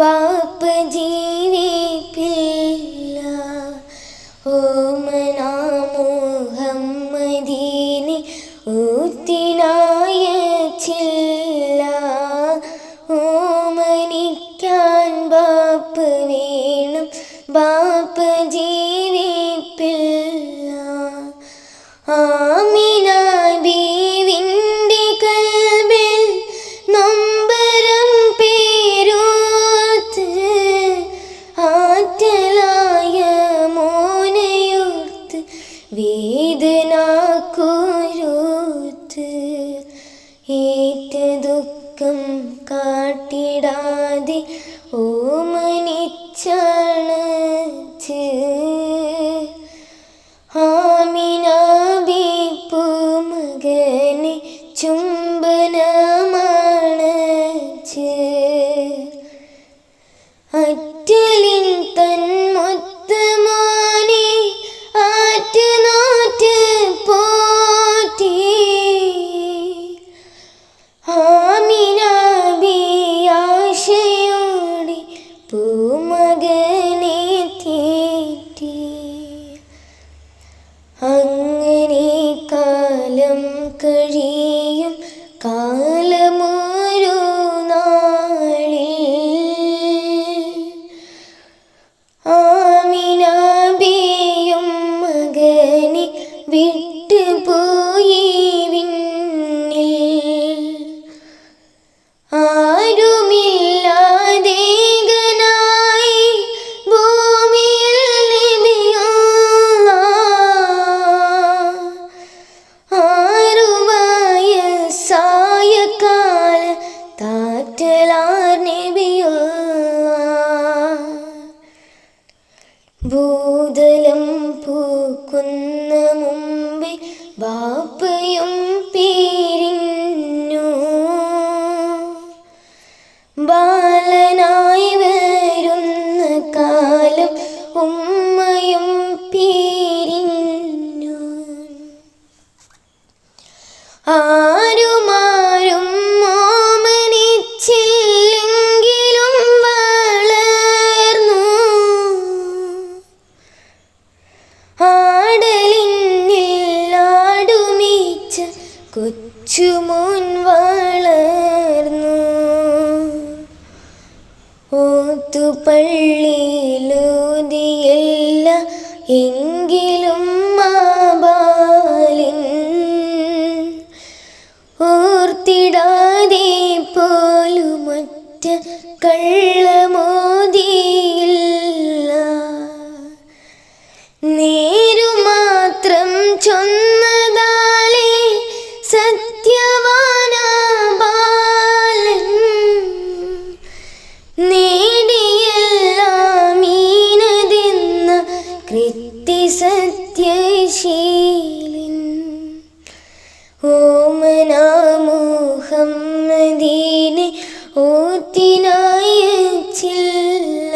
Bap ജീവിപ്പില്ല. ഓമനാ മുഹമ്മദീനെ ഊത്തിനാ കഴിയും കാലമൊരു നാളിൽ. ആമിനാബിയും മകനെ വിട്ടുപോയി. ഭൂതലം പൂക്കുന്ന മുമ്പിൽ ബാപ്പയും പേരിഞ്ഞു. ബാലനായി വരുന്ന കാലം ഉമ്മയും പേരിഞ്ഞു. ആരുമാരും കൊച്ചുമോൻ വളർന്നു. ഓത്തുപള്ളിയിലൂതിയില്ല എങ്കിലും മാബാലിൻ ഓർത്തിടാതെ പോലുമൊറ്റ കള്ളമോദിയില്ല നേരു സത്യശീലൻ ഓമന മുഹമ്മദീനെ ചില്ല.